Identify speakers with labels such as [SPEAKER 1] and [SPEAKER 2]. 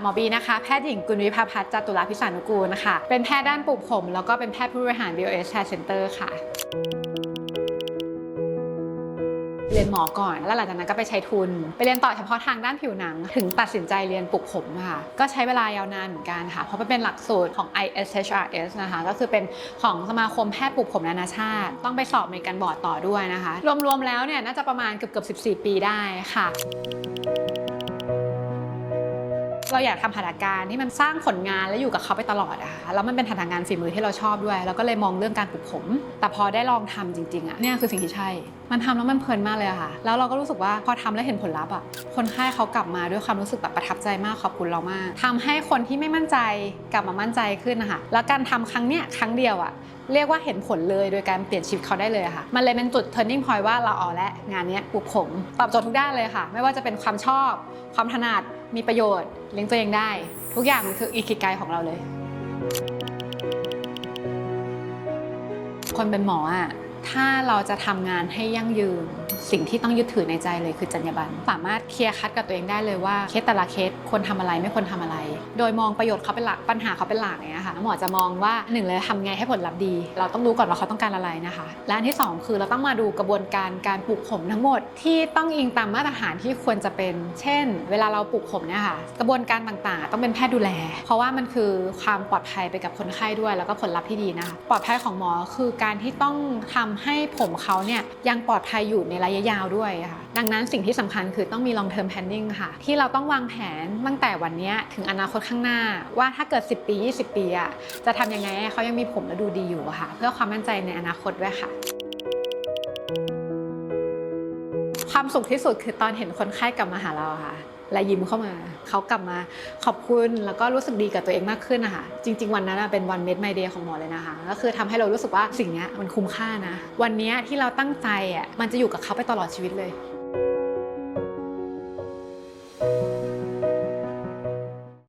[SPEAKER 1] หมอบีนะคะ แพทย์หญิงกุลวิภาพัฒน์จตุรพิสานุกูลนะคะเป็นแพทย์ด้านปลูกผม แล้วก็เป็นแพทย์ผู้บริหาร BOS Hair Center ค่ะเรียนหมอก่อน แล้วหลังจากนั้นก็ไปใช้ทุน ไปเรียนต่อเฉพาะทางด้านผิวหนัง ถึงตัดสินใจเรียนปลูกผมค่ะ ก็ใช้เวลายาวนานเหมือนกันค่ะ เพราะมันเป็นหลักสูตรของ ISHRS นะคะ ก็คือเป็นของสมาคมแพทย์ปลูกผมนานาชาติ ต้องไปสอบในการบอร์ดต่อด้วยนะคะ รวมๆแล้วเนี่ยน่าจะประมาณเกือบๆ14 ปีได้ค่ะ เราอยากทำหัตถการที่มันสร้างผลงานและอยู่กับเขาไปตลอดอะค่ะแล้วมันเป็นหัตถการฝีมือที่เราชอบด้วย แล้วก็เลยมองเรื่องการปลูกผม แต่พอได้ลองทำจริงๆอะเนี่ยคือสิ่งที่ใช่ มันทำแล้วมันเพลินมากเลยอะค่ะ แล้วเราก็รู้สึกว่าพอทำแล้วเห็นผลลัพธ์อะคนไข้เขากลับมาด้วยความรู้สึกแบบประทับใจมากขอบคุณเรามากทำให้คนที่ไม่มั่นใจกลับมามั่นใจขึ้นนะคะแล้วการทำครั้งเนี้ยครั้งเดียวอะเรียกว่าเห็นผลเลยโดยการเปลี่ยนชีวิตเขาได้เลยค่ะ มันเลยเป็นจุด turning point ว่าเราเอและงานนี้ปลูกผม ตอบโจทย์ทุกด้านเลยค่ะ ไม่ว่าจะเป็นความชอบ ความถนัด มีประโยชน์ลี้ยงตัวเองได้ ทุกอย่างมันคืออีคิกายของเราเลย คนเป็นหมออะถ้าเราจะทำงานให้ยั่งยืน สิ่งที่ต้องยึดถือในใจเลยคือจรรยาบรรณสามารถเคลียร์คัดกับตัวเองได้เลยว่าเคสแต่ละเคสควรทำอะไรไม่ควรทำอะไร โดยมองประโยชน์เขาเป็นหลักปัญหาเขาเป็นหลักเงี้ยค่ะหมอจะมองว่าหนึ่งเลยทำไงให้ผลลัพธ์ดี เราต้องรู้ก่อนว่าเขาต้องการอะไรนะคะ และอันที่สองคือเราต้องมาดูกระบวนการการปลูกผมทั้งหมดที่ต้องอิงตามมาตรฐานที่ควรจะเป็น เช่น เวลาเราปลูกผมเนี่ยค่ะกระบวนการต่างๆ ต้องเป็นแพทย์ดูแล เพราะว่ามันคือความปลอดภัยไปกับคนไข้ด้วย แล้วก็ผลลัพธ์ที่ดีนะคะปลอดภัยของหมอคือการที่ต้องทำให้ผมเขาเนี่ยยังปลอดภัยอยู่ในระยะยาวด้วยค่ะดังนั้นสิ่งที่สำคัญคือต้องมี long term planning ค่ะ ที่เราต้องวางแผนตั้งแต่วันนี้ถึงอนาคตข้างหน้า ว่าถ้าเกิด 10 ปี 20 ปีอะจะทำยังไงเขายังมีผมและดูดีอยู่ค่ะ เพื่อความมั่นใจในอนาคตด้วยค่ะความสุขที่สุดคือตอนเห็นคนไข้กลับมาหาเราค่ะ และยิ้มเข้ามาเขากลับมาขอบคุณแล้วก็รู้สึกดีกับตัวเองมากขึ้นนะคะจริง ๆ วันนั้นเป็นวันเมดไมเดย์ของหมอเลยนะคะ ก็คือทำให้เรารู้สึกว่าสิ่งนี้มันคุ้มค่านะ วันนี้ที่เราตั้งใจอะมันจะอยู่กับเขาไปตลอดชีวิตเลย